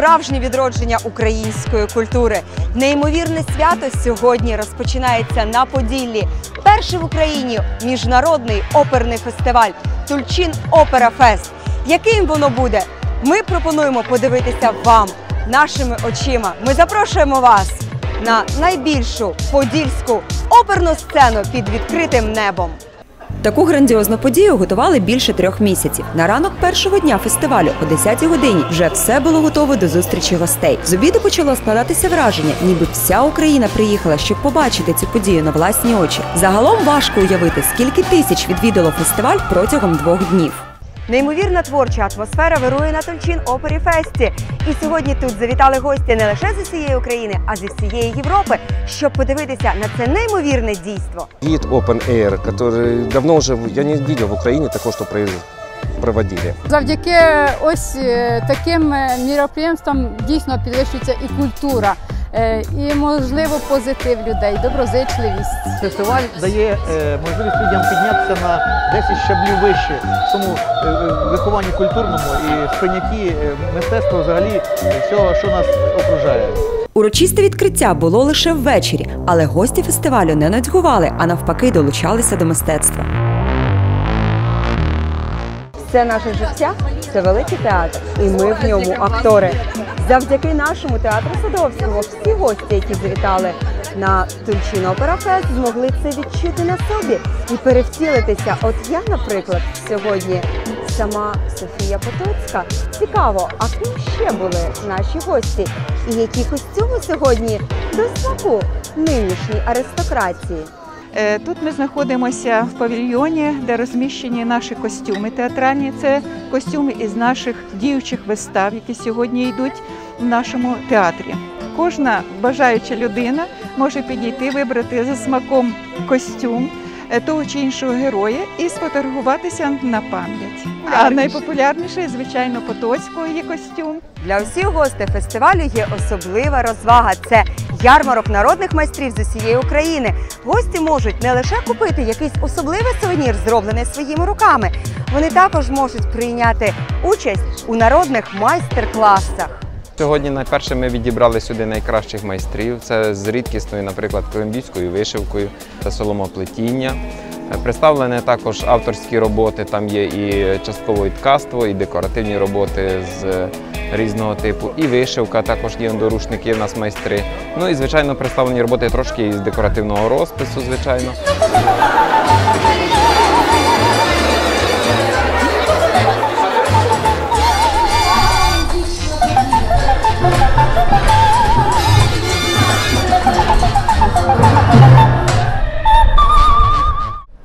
Справжнє відродження української культури. Неймовірне свято сьогодні розпочинається на Поділлі. Перший в Україні міжнародний оперний фестиваль Тульчин Опера Фест. Яким воно буде? Ми пропонуємо подивитися вам нашими очима. Ми запрошуємо вас на найбільшу подільську оперну сцену під відкритим небом. Таку грандіозну подію готували більше трьох місяців. На ранок першого дня фестивалю о 10-й годині вже все було готове до зустрічі гостей. З обіду почало складатися враження, ніби вся Україна приїхала, щоб побачити цю подію на власні очі. Загалом важко уявити, скільки тисяч відвідало фестиваль протягом двох днів. Неймовірна творча атмосфера вирує на Тульчин Опері Фесті. І сьогодні тут завітали гості не лише з усієї України, а зі всієї Європи, щоб подивитися на це неймовірне дійство. Вид Open Air, который давно уже я не видел в такого, что произ- проводили. Завдяки ось е, таким е, міроприємствам дійсно підвищується і культура, е, і можливо позитив людей, доброзичливість. Фестиваль дає е, можливість людям піднятися на 10 щаблів вище в цьому е, е, вихованні культурному і сприйнятті е, мистецтва взагалі е, всього, що нас окружає. Урочисте відкриття було лише ввечері, але гості фестивалю не нудьгували, а навпаки долучалися до мистецтва. Все наше життя це великий театр, і ми в ньому актори. Завдяки нашому театру Садовського всі гості, які завітали на Тульчин Опера Фест, змогли це відчути на собі і перевтілитися. От я, наприклад, сьогодні сама Софія Потоцька. Цікаво, а ким ще були наші гості? І які костюми сьогодні до смаку нинішній аристократії? Е, Тут ми знаходимося в павільйоні, де розміщені наші костюми театральні. Це костюми із наших діючих вистав, які сьогодні йдуть в нашому театрі. Кожна бажаюча людина може підійти, вибрати за смаком костюм е, того чи іншого героя і сфотографуватися на пам'ять. А найпопулярніший, звичайно, Потоцького є костюм. Для усіх гостей фестивалю є особлива розвага. Це ярмарок народних майстрів з усієї України. Гості можуть не лише купити якийсь особливий сувенір, зроблений своїми руками. Вони також можуть прийняти участь у народних майстер-класах. Сьогодні найперше ми відібрали сюди найкращих майстрів. Це з рідкісною, наприклад, колумбійською вишивкою та соломоплетіння. Представлені також авторські роботи. Там є і часткове ткацтво, і декоративні роботи з різного типу, і вишивка. Також є дорушники в нас майстри. Ну і звичайно представлені роботи трошки із декоративного розпису, звичайно.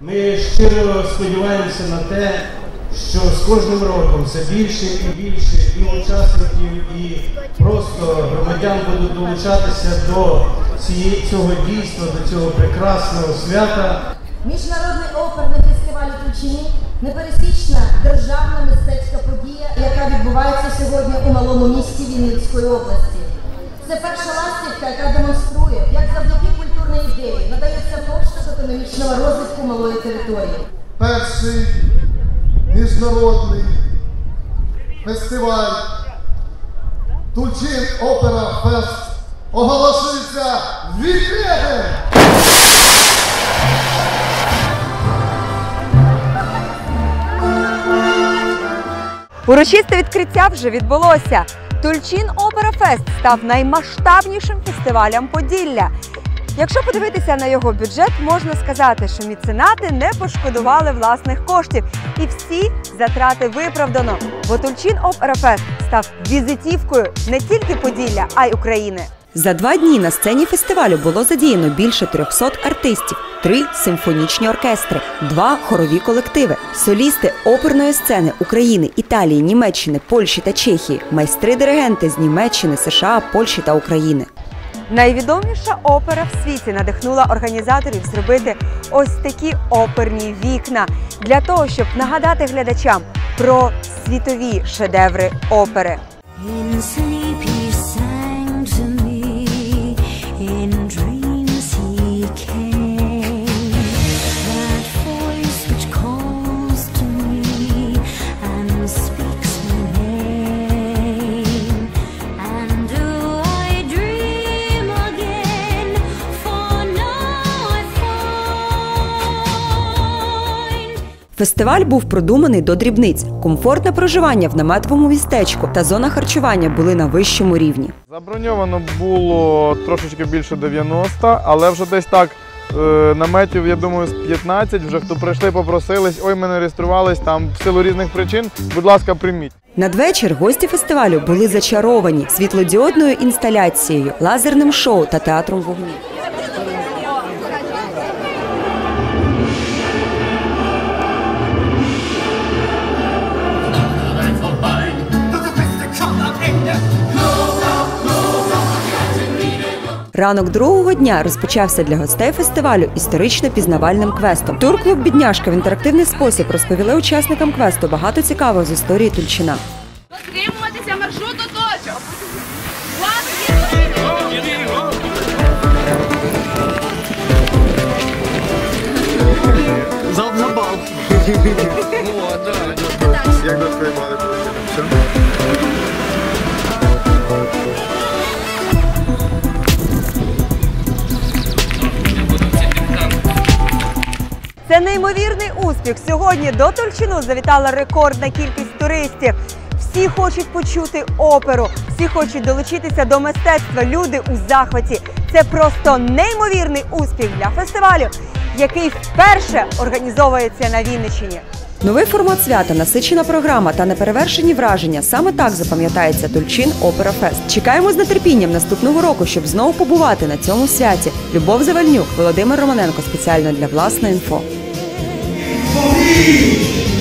Ми щиро сподіваємося на те, що з кожним роком все більше і більше і учасників, і просто громадян будуть долучатися до цієї, цього дійства, до цього прекрасного свята. Міжнародний оперний фестиваль у Тульчині непересічна державна мистецька подія, яка відбувається сьогодні у малому місті Вінницької області. Це перша ластівка, яка демонструє, як завдяки культурній ідеї надається поштовх економічного розвитку малої території. перший міжнародний фестиваль Тульчин Опера Фест оголошується відкритим! Урочисте відкриття вже відбулося. Тульчин Опера Фест став наймасштабнішим фестивалем Поділля. Якщо подивитися на його бюджет, можна сказати, що міценати не пошкодували власних коштів, і всі затрати виправдано. Бо Тульчин Фест став візитівкою не тільки Поділля, а й України. За два дні на сцені фестивалю було задіяно більше 300 артистів, три симфонічні оркестри, два хорові колективи, солісти оперної сцени України, Італії, Німеччини, Польщі та Чехії, майстри-диригенти з Німеччини, США, Польщі та України. Найвідоміша опера в світі надихнула організаторів зробити ось такі оперні вікна для того, щоб нагадати глядачам про світові шедеври опери. Фестиваль був продуманий до дрібниць. Комфортне проживання в наметовому містечку та зона харчування були на вищому рівні. Заброньовано було трошечки більше 90, але вже десь так е, наметів, я думаю, з 15. Вже хто прийшли, попросились, ой, ми не реєструвались там в силу різних причин. Будь ласка, прийміть. Надвечір гості фестивалю були зачаровані світлодіодною інсталяцією, лазерним шоу та театром вогню. Ранок другого дня розпочався для гостей фестивалю історично-пізнавальним квестом. Турклуб Бідняшка в інтерактивний спосіб розповіли учасникам квесту багато цікавого з історії Тульчина. Дотримуватися маршруту точок. За, за бал. Як до твоєї неймовірний успіх. Сьогодні до Тульчину завітала рекордна кількість туристів. Всі хочуть почути оперу, всі хочуть долучитися до мистецтва. Люди у захваті. Це просто неймовірний успіх для фестивалю, який вперше організовується на Вінниччині. Новий формат свята, насичена програма та неперевершені враження. Саме так запам'ятається Тульчин Опера Фест. Чекаємо з нетерпінням наступного року, щоб знову побувати на цьому святі. Любов Завальнюк, Володимир Романенко спеціально для власної інфо. for me.